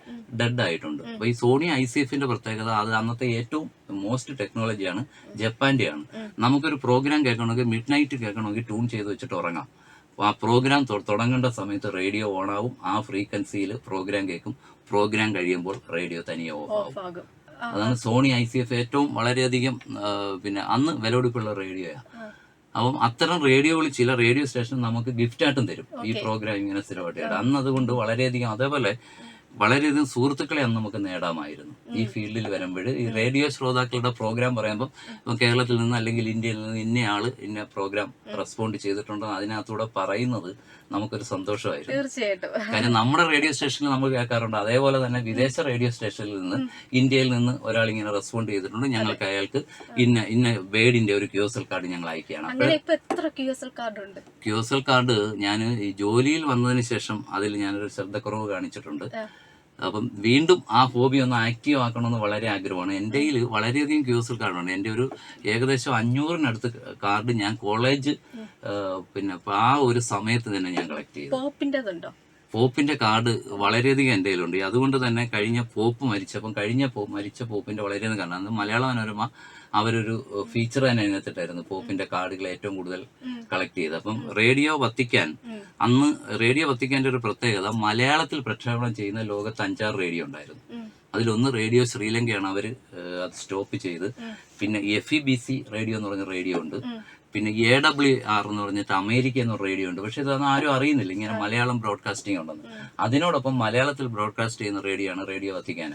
ഡെഡ് ആയിട്ടുണ്ട്. അപ്പൊ ഈ സോണി ഐ സി എഫിന്റെ പ്രത്യേകത അത് അന്നത്തെ ഏറ്റവും മോസ്റ്റ് ടെക്നോളജിയാണ് ജപ്പാന്റെയാണ്. നമുക്കൊരു പ്രോഗ്രാം കേൾക്കണമെങ്കിൽ മിഡ് നൈറ്റ് കേൾക്കണമെങ്കിൽ ട്യൂൺ ചെയ്ത് വെച്ചിട്ട് ഉറങ്ങാം. അപ്പൊ ആ പ്രോഗ്രാം തുടങ്ങേണ്ട സമയത്ത് റേഡിയോ ഓൺ ആവും. ആ ഫ്രീക്വൻസിയിൽ പ്രോഗ്രാം കേൾക്കും. പ്രോഗ്രാം കഴിയുമ്പോൾ റേഡിയോ തനിയെ ഓഫ് ആകും. അതാണ് സോണി ഐ സി എഫ് ഏറ്റവും വളരെയധികം പിന്നെ അന്ന് വിലപിടിപ്പുള്ള റേഡിയോയാണ് അപ്പം അത്തരം റേഡിയോകൾ ചില റേഡിയോ സ്റ്റേഷൻ നമുക്ക് ഗിഫ്റ്റ് ആയിട്ടും തരും. ഈ പ്രോഗ്രാം ഇങ്ങനെ സ്ഥിരമായിട്ട് അന്ന് അതുകൊണ്ട് വളരെയധികം അതേപോലെ വളരെയധികം സുഹൃത്തുക്കളെ അന്ന് നമുക്ക് നേടാമായിരുന്നു. ഈ ഫീൽഡിൽ വരുമ്പോൾ ഈ റേഡിയോ ശ്രോതാക്കളുടെ പ്രോഗ്രാം പറയുമ്പോൾ കേരളത്തിൽ നിന്ന് അല്ലെങ്കിൽ ഇന്ത്യയിൽ നിന്ന് ഇന്നയാൾ ഇന്ന പ്രോഗ്രാം റെസ്പോണ്ട് ചെയ്തിട്ടുണ്ടെന്ന് അതിനകത്തൂടെ പറയുന്നത് നമുക്കൊരു സന്തോഷമായിരുന്നു. തീർച്ചയായിട്ടും. കാരണം നമ്മുടെ റേഡിയോ സ്റ്റേഷനിൽ നമ്മൾ കേൾക്കാറുണ്ട്. അതേപോലെ തന്നെ വിദേശ റേഡിയോ സ്റ്റേഷനിൽ നിന്ന് ഇന്ത്യയിൽ നിന്ന് ഒരാൾ ഇങ്ങനെ റെസ്പോണ്ട് ചെയ്തിട്ടുണ്ട്. ഞങ്ങൾക്ക് അയാൾക്ക് ഇന്ന ഇന്ന വേഡിന്റെ ഒരു ക്യൂസൽ കാർഡ് ഞങ്ങൾ അയക്കുകയാണ്. ക്യു കാർഡ് ക്യൂസൽ കാർഡ് ഞാൻ ഈ ജോലിയിൽ വന്നതിന് ശേഷം അതിൽ ഞാനൊരു ശ്രദ്ധക്കുറവ് കാണിച്ചിട്ടുണ്ട്. അപ്പം വീണ്ടും ആ ഹോബി ഒന്ന് ആക്റ്റീവ് ആക്കണമെന്ന് വളരെ ആഗ്രഹമാണ്. എന്റെ കയ്യിൽ വളരെയധികം ക്യൂസൽ കാർഡുണ്ട് എന്റെ ഒരു ഏകദേശം അഞ്ഞൂറിനടുത്ത് കാർഡ് ഞാൻ കോളേജ് പിന്നെ ആ ഒരു സമയത്ത് തന്നെ ഞാൻ കളക്ട് ചെയ്തു. പോപ്പിന്റെ കാർഡ് വളരെയധികം എന്റെ കയ്യിലുണ്ട്. അതുകൊണ്ട് തന്നെ കഴിഞ്ഞ പോപ്പ് മരിച്ചപ്പം കഴിഞ്ഞ പോ മരിച്ച പോപ്പിന്റെ വളരെയധികം കാരണം അന്ന് മലയാള മനോരമ അവരൊരു ഫീച്ചർ തന്നെ അതിനകത്തിട്ടായിരുന്നു പോപ്പിന്റെ കാർഡുകൾ ഏറ്റവും കൂടുതൽ കളക്ട് ചെയ്ത് അപ്പം റേഡിയോ വത്തിക്കാൻ അന്ന് റേഡിയോ വത്തിക്കാന്റെ ഒരു പ്രത്യേകത മലയാളത്തിൽ പ്രക്ഷേപണം ചെയ്യുന്ന ലോകത്ത് അഞ്ചാറ് റേഡിയോ ഉണ്ടായിരുന്നു. അതിലൊന്ന് റേഡിയോ ശ്രീലങ്കയാണ് അവർ അത് സ്റ്റോപ്പ് ചെയ്ത്. പിന്നെ F E B C radio എന്ന് പറഞ്ഞ റേഡിയോ ഉണ്ട്. പിന്നെ എ ഡബ്ല്യു ആർ എന്ന് പറഞ്ഞിട്ട് അമേരിക്ക എന്നൊരു റേഡിയോ ഉണ്ട്. പക്ഷെ ഇതൊന്നും ആരും അറിയുന്നില്ല. ഇങ്ങനെ മലയാളം ബ്രോഡ്കാസ്റ്റിംഗ് ഉണ്ടെന്ന്. അതിനോടൊപ്പം മലയാളത്തിൽ ബ്രോഡ്കാസ്റ്റ് ചെയ്യുന്ന റേഡിയോ ആണ് റേഡിയോ വത്തിക്കാൻ.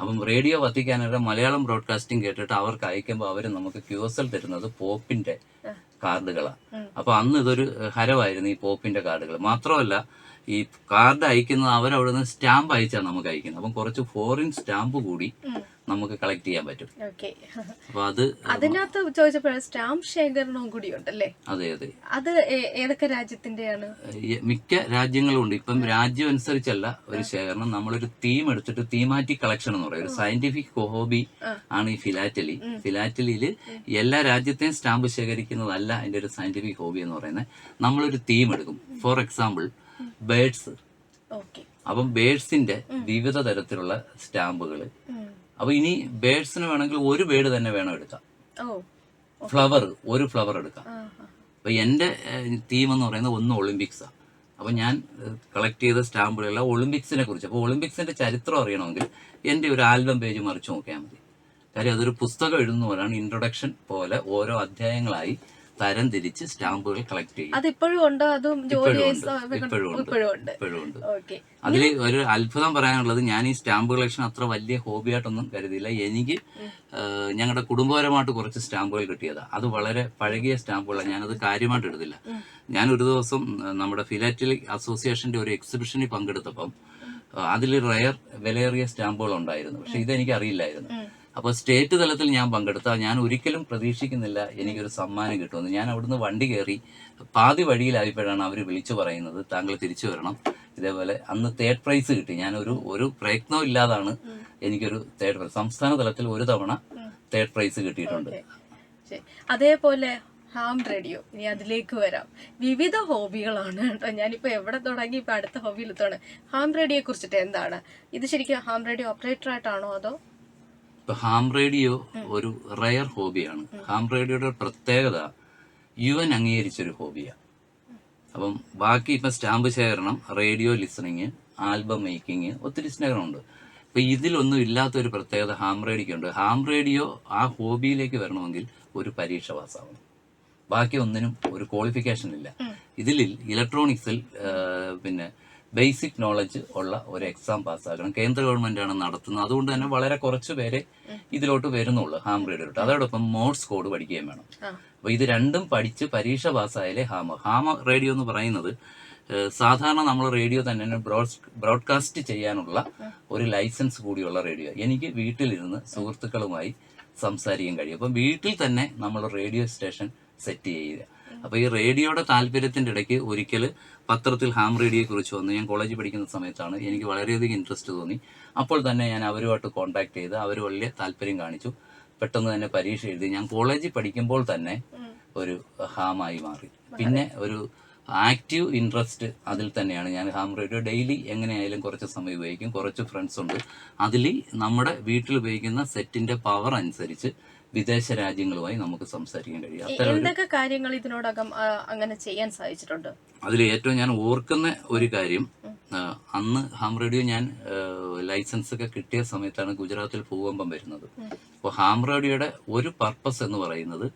അപ്പം റേഡിയോ വത്തിക്കാനയുടെ മലയാളം ബ്രോഡ്കാസ്റ്റിംഗ് കേട്ടിട്ട് അവർക്ക് അയക്കുമ്പോൾ അവർ നമുക്ക് ക്യു എസ് എൽ തരുന്നത് പോപ്പിന്റെ കാർഡുകളാണ് അപ്പൊ അന്ന് ഇതൊരു ഹരമായിരുന്നു ഈ പോപ്പിന്റെ കാർഡുകൾ മാത്രമല്ല ഈ കാർഡ് അയക്കുന്നത് അവരവിടെ നിന്ന് സ്റ്റാമ്പ് അയച്ചാണ് നമുക്ക് അയക്കുന്നത്. അപ്പം കുറച്ച് ഫോറിൻ സ്റ്റാമ്പ് കൂടി നമുക്ക് കളക്ട് ചെയ്യാൻ പറ്റും. അപ്പൊ അത് അതിനകത്ത് ചോദിച്ചപ്പോൾ സ്റ്റാമ്പ് ശേഖരണവും കൂടി ഉണ്ടല്ലേ അതെ. അതെ അത് ഏതൊക്കെ രാജ്യത്തിന്റെയാണ്? മിക്ക രാജ്യങ്ങളും ഉണ്ട് ഇപ്പം രാജ്യം അനുസരിച്ചല്ല ഒരു ശേഖരണം. നമ്മളൊരു തീം എടുത്തിട്ട് തീമാറ്റിക് കളക്ഷൻ എന്ന് പറയും. ഒരു സയന്റിഫിക് ഹോബി ആണ് ഈ ഫിലാറ്റലി. ഫിലാറ്റലിയിൽ എല്ലാ രാജ്യത്തെയും സ്റ്റാമ്പ് ശേഖരിക്കുന്നതല്ല അതിന്റെ ഒരു സയന്റിഫിക് ഹോബി എന്ന് പറയുന്നത്. നമ്മളൊരു തീം എടുക്കും. ഫോർ എക്സാമ്പിൾ ബേഡ്സ് ഓക്കെ അപ്പം ബേഡ്സിന്റെ വിവിധ തരത്തിലുള്ള സ്റ്റാമ്പുകൾ അപ്പൊ ഇനി ബേഡ്സിന് വേണമെങ്കിൽ ഒരു ബേഡ് തന്നെ വേണം എടുക്കാം ഫ്ലവർ ഒരു ഫ്ലവർ എടുക്കാം. അപ്പോൾ എന്റെ തീം എന്ന് പറയുന്നത് ഒന്ന് ഒളിമ്പിക്സാണ് അപ്പൊ ഞാൻ കളക്ട് ചെയ്ത സ്റ്റാമ്പുകളെല്ലാം ഒളിമ്പിക്സിനെ കുറിച്ച്. അപ്പോൾ ഒളിമ്പിക്സിന്റെ ചരിത്രം അറിയണമെങ്കിൽ എന്റെ ഒരു ആൽബം പേജ് മറിച്ച് നോക്കിയാൽ മതി. കാര്യം അതൊരു പുസ്തകം എഴുതുന്ന പോലെയാണ് ഇൻട്രൊഡക്ഷൻ പോലെ ഓരോ അധ്യായങ്ങളായി തരം തിരിച്ച് സ്റ്റാമ്പുകൾ കളക്ട് ചെയ്യും. അതിപ്പോഴും ഉണ്ടോ? അതും ഇപ്പോഴും ജോലി ഉണ്ട്. ഇപ്പോഴും ഉണ്ട്. ഇപ്പോഴും അതിൽ ഒരു അത്ഭുതം പറയാനുള്ളത് ഞാൻ ഈ സ്റ്റാമ്പ് കളക്ഷൻ അത്ര വലിയ ഹോബിയായിട്ടൊന്നും കരുതിയില്ല. എനിക്ക് ഞങ്ങളുടെ കുടുംബപരമായിട്ട് കുറച്ച് സ്റ്റാമ്പുകൾ കിട്ടിയതാ. അത് വളരെ പഴകിയ സ്റ്റാമ്പുകളാണ് ഞാനത് കാര്യമായിട്ട് എടുത്തില്ല. ഞാൻ ഒരു ദിവസം നമ്മുടെ ഫിലാറ്റലിക് അസോസിയേഷന്റെ ഒരു എക്സിബിഷനിൽ പങ്കെടുത്തപ്പം അതിൽ റയർ വിലയേറിയ സ്റ്റാമ്പുകൾ ഉണ്ടായിരുന്നു. പക്ഷെ ഇതെനിക്ക് അറിയില്ലായിരുന്നു അപ്പോൾ സ്റ്റേറ്റ് തലത്തിൽ ഞാൻ പങ്കെടുത്ത. ഞാൻ ഒരിക്കലും പ്രതീക്ഷിക്കുന്നില്ല എനിക്കൊരു സമ്മാനം കിട്ടുമെന്ന്. ഞാൻ അവിടുന്ന് വണ്ടി കയറി പാതി വഴിയിലായപ്പോഴാണ് അവർ വിളിച്ചു പറയുന്നത്. താങ്കൾ തിരിച്ചു വരണം. ഇതേപോലെ അന്ന് തേർഡ് പ്രൈസ് കിട്ടി. ഞാനൊരു ഒരു പ്രയത്നവും ഇല്ലാതാണ് എനിക്കൊരു തേർഡ് പ്രൈസ് സംസ്ഥാന തലത്തിൽ ഒരു തവണ തേർഡ് പ്രൈസ് കിട്ടിയിട്ടുണ്ട്. അതേപോലെ ഹാം റേഡിയോ ഇനി അതിലേക്ക് വരാം. വിവിധ ഹോബികളാണ് കേട്ടോ. ഞാനിപ്പോ എവിടെ തുടങ്ങി? ഇപ്പൊ അടുത്ത ഹോബിയിൽ തുടങ്ങി. ഹാം റേഡിയോയെ കുറിച്ചിട്ട് എന്താണ്? ഇത് ശരിക്കും ഹാം റേഡിയോ ഓപ്പറേറ്റർ ആയിട്ടാണോ അതോ ഇപ്പൊ ഹാം റേഡിയോ ഒരു റയർ ഹോബിയാണ് ഹാം റേഡിയോയുടെ പ്രത്യേകത യു എൻ അംഗീകരിച്ചൊരു ഹോബിയാണ് അപ്പം ബാക്കി ഇപ്പം സ്റ്റാമ്പ് ശേഖരണം റേഡിയോ ലിസണിങ് ആൽബം മേക്കിംഗ് ഒത്തിരി സ്നേഹമുണ്ട് ഇപ്പൊ ഇതിലൊന്നും ഇല്ലാത്തൊരു പ്രത്യേകത ഹാം റേഡിയോയ്ക്കുണ്ട് ഹാം റേഡിയോ ആ ഹോബിയിലേക്ക് വരണമെങ്കിൽ ഒരു പരീക്ഷ പാസ്സാവണം. ബാക്കി ഒന്നിനും ഒരു ക്വാളിഫിക്കേഷൻ ഇല്ല. ഇതിൽ ഇലക്ട്രോണിക്സിൽ പിന്നെ ബേസിക് നോളജ് ഉള്ള ഒരു എക്സാം പാസ്സാക്കണം കേന്ദ്ര ഗവൺമെന്റ് ആണ് നടത്തുന്നത്. അതുകൊണ്ട് തന്നെ വളരെ കുറച്ച് പേരെ ഇതിലോട്ട് വരുന്നുള്ളൂ ഹാം റേഡിയോട്ട് അതോടൊപ്പം മോഡ്സ് കോഡ് പഠിക്കുകയും വേണം. അപ്പോൾ അപ്പൊ ഇത് രണ്ടും പഠിച്ച് പരീക്ഷ പാസ്സായാലേ ഹാമ ഹാമ റേഡിയോ എന്ന് പറയുന്നത് സാധാരണ നമ്മൾ റേഡിയോ തന്നെ ബ്രോഡ്കാസ്റ്റ് ചെയ്യാനുള്ള ഒരു ലൈസൻസ് കൂടിയുള്ള റേഡിയോ എനിക്ക് വീട്ടിലിരുന്ന് സുഹൃത്തുക്കളുമായി സംസാരിക്കാൻ കഴിയും. അപ്പം വീട്ടിൽ തന്നെ നമ്മൾ റേഡിയോ സ്റ്റേഷൻ സെറ്റ് ചെയ്യുക. അപ്പൊ ഈ റേഡിയോയുടെ താല്പര്യത്തിന്റെ ഇടയ്ക്ക് ഒരിക്കൽ പത്രത്തിൽ ഹാം റേഡിയോയെ കുറിച്ച് വന്നു ഞാൻ കോളേജിൽ പഠിക്കുന്ന സമയത്താണ് എനിക്ക് വളരെയധികം ഇൻട്രസ്റ്റ് തോന്നി. അപ്പോൾ തന്നെ ഞാൻ അവരുമായിട്ട് കോൺടാക്ട് ചെയ്ത് അവർ വലിയ താല്പര്യം കാണിച്ചു. പെട്ടെന്ന് തന്നെ പരീക്ഷ എഴുതി. ഞാൻ കോളേജിൽ പഠിക്കുമ്പോൾ തന്നെ ഒരു ഹാമായി മാറി. പിന്നെ ഒരു ആക്റ്റീവ് ഇൻട്രസ്റ്റ് അതിൽ തന്നെയാണ്. ഞാൻ ഹാം റേഡിയോ ഡെയിലി എങ്ങനെയായാലും കുറച്ച് സമയം ഉപയോഗിക്കും. കുറച്ച് ഫ്രണ്ട്സ് ഉണ്ട്. അതിൽ നമ്മുടെ വീട്ടിൽ ഉപയോഗിക്കുന്ന സെറ്റിന്റെ പവർ അനുസരിച്ച് വിദേശ രാജ്യങ്ങളുമായി നമുക്ക് സംസാരിക്കാൻ കഴിയും. എന്തൊക്കെ കാര്യങ്ങൾ ഇതിനോടകം അങ്ങനെ ചെയ്യാൻ സാധിച്ചിട്ടുണ്ട്? അതിൽ ഏറ്റവും ഞാൻ ഓർക്കുന്ന ഒരു കാര്യം അന്ന് ഹാം റേഡിയോ ഞാൻ ലൈസൻസ് ഒക്കെ കിട്ടിയ സമയത്താണ് ഗുജറാത്തിൽ ഭൂകമ്പം വരുന്നത്. അപ്പോൾ ഹാം റേഡിയോയുടെ ഒരു പർപ്പസ് എന്ന് പറയുന്നത്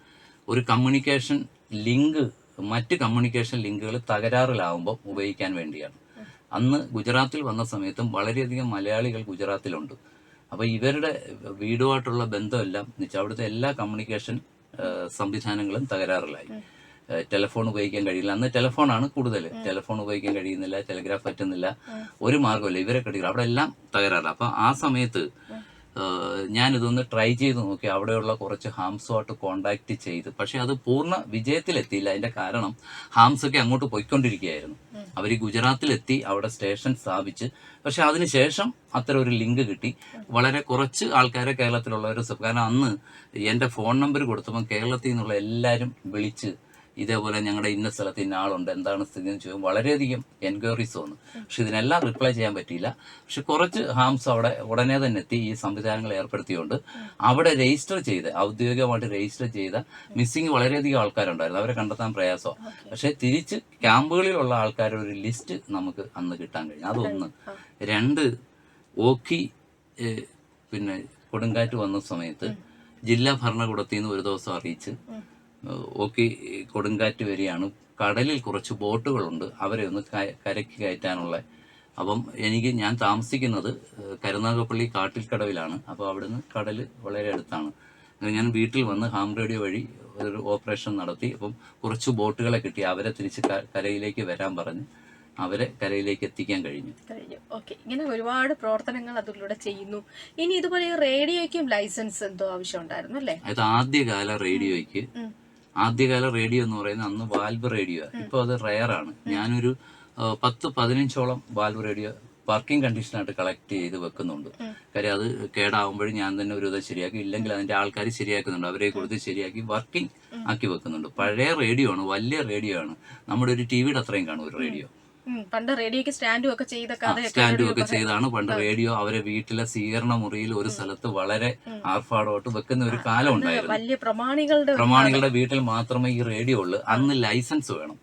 ഒരു കമ്മ്യൂണിക്കേഷൻ ലിങ്ക് മറ്റ് കമ്മ്യൂണിക്കേഷൻ ലിങ്കുകൾ തകരാറിലാവുമ്പോൾ ഉപയോഗിക്കാൻ വേണ്ടിയാണ്. അന്ന് ഗുജറാത്തിൽ വന്ന സമയത്തും വളരെയധികം മലയാളികൾ ഗുജറാത്തിലുണ്ട്. അപ്പോൾ ഇവരുടെ വീടുമായിട്ടുള്ള ബന്ധമെല്ലാം എന്ന് വെച്ചാൽ അവിടുത്തെ എല്ലാ കമ്മ്യൂണിക്കേഷൻ സംവിധാനങ്ങളും തകരാറിലായി. ടെലിഫോൺ ഉപയോഗിക്കാൻ കഴിയില്ല. അന്ന് ടെലിഫോണാണ് കൂടുതൽ ടെലിഫോൺ ഉപയോഗിക്കാൻ കഴിയുന്നില്ല ടെലിഗ്രാഫ് പറ്റുന്നില്ല. ഒരു മാർഗമില്ല ഇവരെ കിട്ടില്ല അവിടെ എല്ലാം തകരാറില്ല അപ്പൊ ആ സമയത്ത് ഞാനിതൊന്ന് ട്രൈ ചെയ്ത് നോക്കി. അവിടെയുള്ള കുറച്ച് ഹാംസുമായിട്ട് കോണ്ടാക്ട് ചെയ്ത്. പക്ഷെ അത് പൂർണ വിജയത്തിലെത്തിയില്ല. അതിന്റെ കാരണം ഹാംസൊക്കെ അങ്ങോട്ട് പോയിക്കൊണ്ടിരിക്കുകയായിരുന്നു. അവർ ഗുജറാത്തിലെത്തി അവിടെ സ്റ്റേഷൻ സ്ഥാപിച്ച്. പക്ഷെ അതിനുശേഷം അത്തരം ഒരു ലിങ്ക് കിട്ടി. വളരെ കുറച്ച് ആൾക്കാരെ കേരളത്തിലുള്ളവർ കാരണം അന്ന് എന്റെ ഫോൺ നമ്പർ കൊടുത്തപ്പോൾ കേരളത്തിൽ നിന്നുള്ള എല്ലാവരും വിളിച്ച് ഇതേപോലെ ഞങ്ങളുടെ ഇന്ന സ്ഥലത്ത് ഇന്ന ആളുണ്ട് എന്താണ് സ്ഥിതി എന്ന് ചോദിക്കും വളരെയധികം എൻക്വയറീസ് വന്നു. പക്ഷെ ഇതിനെല്ലാം റിപ്ലൈ ചെയ്യാൻ പറ്റിയില്ല. പക്ഷെ കുറച്ച് ഹാംസ് അവിടെ ഉടനെ തന്നെ എത്തി ഈ സംവിധാനങ്ങൾ ഏർപ്പെടുത്തിയുകൊണ്ട് അവിടെ രജിസ്റ്റർ ചെയ്ത് ഔദ്യോഗികമായിട്ട് രജിസ്റ്റർ ചെയ്ത മിസ്സിംഗ് വളരെയധികം ആൾക്കാരുണ്ടായിരുന്നു. അവരെ കണ്ടെത്താൻ പ്രയാസമാണ് പക്ഷെ തിരിച്ച് ക്യാമ്പുകളിലുള്ള ആൾക്കാരുടെ ഒരു ലിസ്റ്റ് നമുക്ക് അന്ന് കിട്ടാൻ കഴിഞ്ഞു. അതൊന്ന്. രണ്ട് ഓക്കി പിന്നെ കൊടുങ്കാറ്റ് വന്ന സമയത്ത് ജില്ലാ ഭരണകൂടത്തിൽ നിന്ന് ഒരു ദിവസം അറിയിച്ച് ഓക്കെ കൊടുങ്കാറ്റ് വരികയാണ്. കടലിൽ കുറച്ച് ബോട്ടുകളുണ്ട്. അവരെ ഒന്ന് കരയ്ക്ക് കയറ്റാനുള്ള. അപ്പം എനിക്ക് ഞാൻ താമസിക്കുന്നത് കരുനാഗപ്പള്ളി കാട്ടിൽ കടവിലാണ് അപ്പോൾ അവിടുന്ന് കടൽ വളരെ അടുത്താണ്. അങ്ങനെ ഞാൻ വീട്ടിൽ വന്ന് ഹാം റേഡിയോ വഴി ഒരു ഓപ്പറേഷൻ നടത്തി. അപ്പം കുറച്ച് ബോട്ടുകളെ കിട്ടി. അവരെ തിരിച്ച് കരയിലേക്ക് വരാൻ പറഞ്ഞ് അവരെ കരയിലേക്ക് എത്തിക്കാൻ കഴിഞ്ഞു. കഴിഞ്ഞു. ഓക്കെ. ഇങ്ങനെ ഒരുപാട് പ്രവർത്തനങ്ങൾ അതിലൂടെ ചെയ്യുന്നു. ഇനി ഇതുപോലെ റേഡിയോയ്ക്കും ലൈസൻസ് എന്തോ ആവശ്യം ഉണ്ടായിരുന്നു അല്ലേ? അത് ആദ്യകാല റേഡിയോയ്ക്ക്. ആദ്യകാല റേഡിയോ എന്ന് പറയുന്നത് അന്ന് വാൽവ് റേഡിയോ ഇപ്പൊ അത് റെയറാണ് ഞാനൊരു പത്ത് പതിനഞ്ചോളം വാൽവ് റേഡിയോ വർക്കിംഗ് കണ്ടീഷനായിട്ട് കളക്ട് ചെയ്ത് വെക്കുന്നുണ്ട്. കാര്യം അത് കേടാവുമ്പോഴും ഞാൻ തന്നെ ഒരു ഇത് ശരിയാക്കി. ഇല്ലെങ്കിൽ അതിന്റെ ആൾക്കാർ ശരിയാക്കുന്നുണ്ട്. അവരെ കൊടുത്ത് ശരിയാക്കി വർക്കിംഗ് ആക്കി വെക്കുന്നുണ്ട്. പഴയ റേഡിയോ ആണ് വലിയ റേഡിയോ ആണ്. നമ്മുടെ ഒരു ടി വിയുടെ അത്രയും കാണും ഒരു റേഡിയോ. പണ്ട് റേഡിയോയ്ക്ക് സ്റ്റാൻഡും ഒക്കെ ചെയ്ത സ്റ്റാൻഡും ഒക്കെ ചെയ്താണ്. പണ്ട് റേഡിയോ അവരെ വീട്ടിലെ സ്വീകരണ മുറിയിൽ ഒരു സ്ഥലത്ത് വളരെ ആർഭാടമായിട്ട് വെക്കുന്ന ഒരു കാലം ഉണ്ടായിരുന്നു. വലിയ പ്രമാണികളുടെ പ്രമാണികളുടെ വീട്ടിൽ മാത്രമേ ഈ റേഡിയോ ഉള്ളൂ. അന്ന് ലൈസൻസ് വേണം.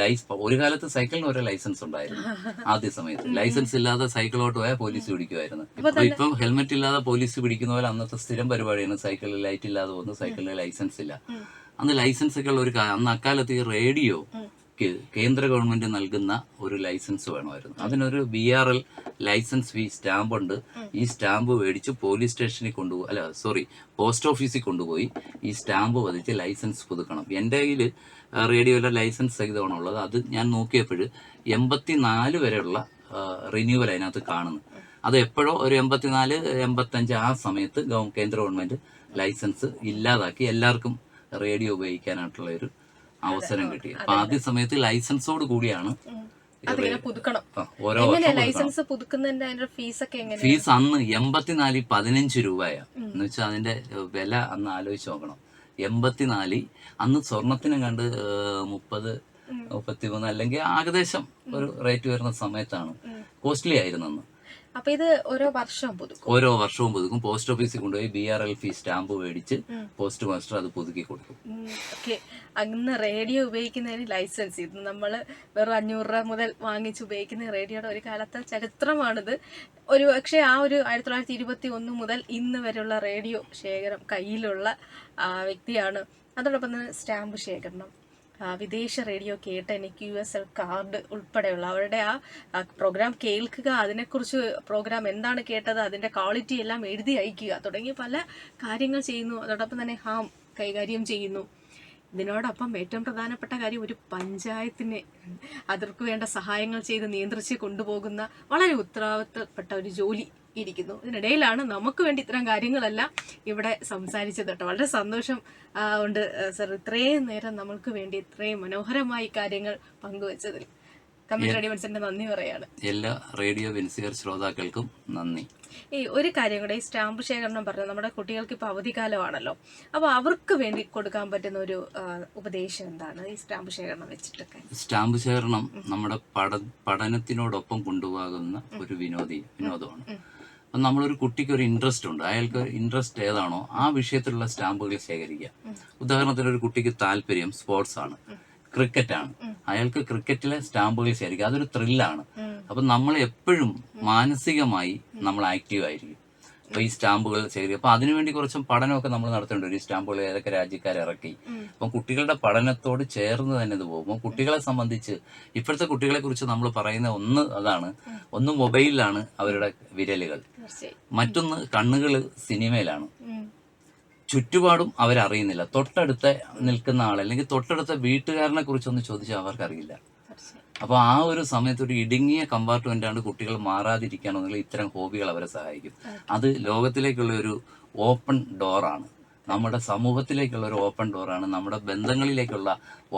ലൈസ് ഒരു കാലത്ത് സൈക്കിളിന് ഒരു ലൈസൻസ് ഉണ്ടായിരുന്നു. ആദ്യ സമയത്ത്. ലൈസൻസ് ഇല്ലാതെ സൈക്കിളോട്ട് പോയാൽ പോലീസ് പിടിക്കുമായിരുന്നു. അപ്പൊ ഇപ്പം ഹെൽമെറ്റ് ഇല്ലാതെ പോലീസ് പിടിക്കുന്ന പോലെ അന്നത്തെ സ്ഥിരം പരിപാടിയാണ് സൈക്കിളിൽ ലൈറ്റ് ഇല്ലാതെ പോകുന്നു സൈക്കിളിന് ലൈസൻസ് ഇല്ല. അന്ന് ലൈസൻസ് ഒക്കെ ഉള്ള ഒരു അന്ന് അക്കാലത്ത് ഈ റേഡിയോ കേന്ദ്ര ഗവൺമെന്റ് നൽകുന്ന ഒരു ലൈസൻസ് വേണമായിരുന്നു. അതിനൊരു B R L licence fee stamp ഉണ്ട് ഈ സ്റ്റാമ്പ് മേടിച്ച് പോലീസ് സ്റ്റേഷനിൽ കൊണ്ടുപോയി അല്ല സോറി പോസ്റ്റ് ഓഫീസിൽ കൊണ്ടുപോയി ഈ സ്റ്റാമ്പ് പതിച്ച് ലൈസൻസ് പുതുക്കണം. എന്റെ കയ്യിൽ റേഡിയോയിലെ ലൈസൻസ് സഹിതമാണ് ഉള്ളത് അത് ഞാൻ നോക്കിയപ്പോൾ എൺപത്തിനാല് വരെയുള്ള റിന്യൂവൽ അതിനകത്ത് കാണുന്നു. അത് എപ്പോഴോ ഒരു എൺപത്തിനാല് എൺപത്തഞ്ച് ആ സമയത്ത് കേന്ദ്ര ഗവൺമെന്റ് ലൈസൻസ് ഇല്ലാതാക്കി എല്ലാവർക്കും റേഡിയോ ഉപയോഗിക്കാനായിട്ടുള്ള ഒരു അവസരം കിട്ടി. അപ്പൊ ആദ്യ സമയത്ത് ലൈസൻസോട് കൂടിയാണ്. ഓരോ ലൈസൻസ് പുതുക്കുന്നതിന്റെ ഫീസ് അന്ന് എൺപത്തിനാല് പതിനഞ്ച് രൂപയാ. എന്ന് വെച്ചാൽ അതിന്റെ വില അന്ന് ആലോചിച്ച് നോക്കണം. എൺപത്തിനാല് അന്ന് സ്വർണത്തിന് കണ്ട് മുപ്പത് മുപ്പത്തിമൂന്ന് അല്ലെങ്കിൽ ഏകദേശം ഒരു റേറ്റ് വരുന്ന സമയത്താണ്. കോസ്റ്റ്ലി ആയിരുന്നു അന്ന്. അപ്പൊ ഇത് ഓരോ വർഷവും പുതുക്കും. ഓരോ വർഷവും പുതുക്കും. പോസ്റ്റ് ഓഫീസിൽ കൊണ്ടുപോയി B R L fee stamp മേടിച്ച് പോസ്റ്റ് മാസ്റ്റർ അത് പുതുക്കി കൊടുക്കും. ഓക്കെ അന്ന് റേഡിയോ ഉപയോഗിക്കുന്നതിന് ലൈസൻസ് ഇത് നമ്മൾ വെറും അഞ്ഞൂറ് രൂപ മുതൽ വാങ്ങിച്ച് ഉപയോഗിക്കുന്ന റേഡിയോയുടെ ഒരു കാലത്തെ ചരിത്രമാണിത്. ഒരു പക്ഷേ ആ ഒരു ആയിരത്തി തൊള്ളായിരത്തി ഇരുപത്തി ഒന്ന് മുതൽ ഇന്ന് വരെയുള്ള റേഡിയോ ശേഖരം കയ്യിലുള്ള വ്യക്തിയാണ്. അതോടൊപ്പം തന്നെ സ്റ്റാമ്പ് ശേഖരണം. വിദേശ റേഡിയോ കേട്ട് എനിക്ക് യു എസ് എൽ കാർഡ് ഉൾപ്പെടെയുള്ള അവരുടെ ആ പ്രോഗ്രാം കേൾക്കുക അതിനെക്കുറിച്ച് പ്രോഗ്രാം എന്താണ് കേട്ടത് അതിന്റെ ക്വാളിറ്റി എല്ലാം എഴുതി അയക്കുക തുടങ്ങിയ പല കാര്യങ്ങൾ ചെയ്യുന്നു. അതോടൊപ്പം തന്നെ ഹാം കൈകാര്യം ചെയ്യുന്നു. ഇതിനോടൊപ്പം ഏറ്റവും പ്രധാനപ്പെട്ട കാര്യം ഒരു പഞ്ചായത്തിനെ അതിർക്ക് വേണ്ട സഹായങ്ങൾ ചെയ്ത് നിയന്ത്രിച്ച് കൊണ്ടുപോകുന്ന വളരെ ഉത്തരവാദിത്തപ്പെട്ട ഒരു ജോലി. ഇരിക്കുന്നു. ഇതിനിടയിലാണ് നമുക്ക് വേണ്ടി ഇത്തരം കാര്യങ്ങളെല്ലാം ഇവിടെ സംസാരിച്ചത് കേട്ടോ. വളരെ സന്തോഷം ഉണ്ട് സർ. ഇത്രയും നേരം നമ്മൾക്ക് വേണ്ടി ഇത്രയും മനോഹരമായി കാര്യങ്ങൾ പങ്കുവച്ചതിൽ. റേഡിയോ റെഡിമെൻസിന്റെ നന്ദി പറയാണ്. എല്ലാ റേഡിയോ വെൻസിയർ ശ്രോതാക്കൾക്കും നന്ദി. ഈ ഒരു കാര്യം കൂടെ ഈ സ്റ്റാമ്പ് ശേഖരണം പറഞ്ഞു നമ്മുടെ കുട്ടികൾക്ക് ഇപ്പൊ അവധിക്കാലമാണല്ലോ. അപ്പൊ അവർക്ക് വേണ്ടി കൊടുക്കാൻ പറ്റുന്ന ഒരു ഉപദേശം എന്താണ്? ഈ സ്റ്റാമ്പ് ശേഖരണം വെച്ചിട്ടൊക്കെ. സ്റ്റാമ്പ് ശേഖരണം നമ്മുടെ പഠ പഠനത്തിനോടൊപ്പം കൊണ്ടുപോകുന്ന ഒരു വിനോദി വിനോദമാണ്. നമ്മളൊരു കുട്ടിക്ക് ഒരു ഇൻട്രസ്റ്റ് ഉണ്ട്. അയാൾക്ക് ഇൻട്രസ്റ്റ് ഏതാണോ ആ വിഷയത്തിലുള്ള സ്റ്റാമ്പുകൾ ശേഖരിക്കുക. ഉദാഹരണത്തിന് ഒരു കുട്ടിക്ക് താല്പര്യം സ്പോർട്സ് ആണ്. ക്രിക്കറ്റ് ആണ്. അയാൾക്ക് ക്രിക്കറ്റിലെ സ്റ്റാമ്പുകൾ ശേഖരിക്കുക. അതൊരു ത്രില്ലാണ് അപ്പം നമ്മൾ എപ്പോഴും മാനസികമായി നമ്മൾ ആക്റ്റീവ് ആയിരിക്കും. അപ്പൊ ഈ സ്റ്റാമ്പുകൾ ശേഖരിക്കും അപ്പൊ അതിനുവേണ്ടി കുറച്ചും പഠനമൊക്കെ നമ്മൾ നടത്തേണ്ടി വരും. ഈ സ്റ്റാമ്പുകൾ ഏതൊക്കെ രാജ്യക്കാർ ഇറക്കി. അപ്പം കുട്ടികളുടെ പഠനത്തോട് ചേർന്ന് തന്നെ ഇത് പോകും. കുട്ടികളെ സംബന്ധിച്ച് ഇപ്പോഴത്തെ കുട്ടികളെ കുറിച്ച് നമ്മൾ പറയുന്ന ഒന്ന് അതാണ്. ഒന്ന് മൊബൈലിലാണ് അവരുടെ വിരലുകൾ. മറ്റൊന്ന് കണ്ണുകൾ സിനിമയിലാണ്. ചുറ്റുപാടും അവരറിയുന്നില്ല. തൊട്ടടുത്ത നിൽക്കുന്ന ആൾ അല്ലെങ്കിൽ തൊട്ടടുത്ത വീട്ടുകാരനെ കുറിച്ചൊന്ന് ചോദിച്ചാൽ അവർക്കറിയില്ല. അപ്പോൾ ആ ഒരു സമയത്ത് ഒരു ഇടുങ്ങിയ കമ്പാർട്ട്മെന്റ് ആണ് കുട്ടികൾ മാറാതിരിക്കാനെന്നുള്ള ഇത്തരം ഹോബികൾ അവരെ സഹായിക്കും. അത് ലോകത്തിലേക്കുള്ള ഒരു ഓപ്പൺ ഡോറാണ് നമ്മുടെ സമൂഹത്തിലേക്കുള്ള ഒരു ഓപ്പൺ ഡോറാണ് നമ്മുടെ ബന്ധങ്ങളിലേക്കുള്ള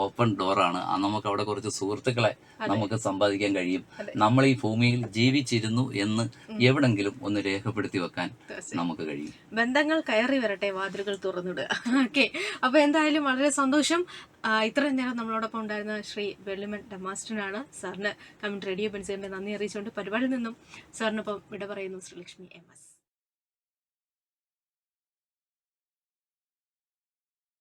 ഓപ്പൺ ഡോറാണ് നമുക്ക് അവിടെ കുറച്ച് സുഹൃത്തുക്കളെ നമുക്ക് സമ്പാദിക്കാൻ കഴിയും. നമ്മൾ ഈ ഭൂമിയിൽ ജീവിച്ചിരുന്നു എന്ന് എവിടെങ്കിലും ഒന്ന് രേഖപ്പെടുത്തി വെക്കാൻ നമുക്ക് കഴിയും. ബന്ധങ്ങൾ കയറി വരട്ടെ വാതിലുകൾ തുറന്നിടുക ഓക്കെ. അപ്പൊ എന്തായാലും വളരെ സന്തോഷം. ഇത്രയും നേരം നമ്മളോടൊപ്പം ഉണ്ടായിരുന്ന ശ്രീ വെള്ളിമൺ ഡെമാസ്റ്റനാണ് സാറിന് കമ്മിറ്റ് റേഡിയോ പെൻസിലിന്റെ നന്ദി അറിയിച്ചുകൊണ്ട് പരിപാടിയിൽ നിന്നും സാറിനൊപ്പം വിട പറയുന്നു ശ്രീലക്ഷ്മി എം എസ്.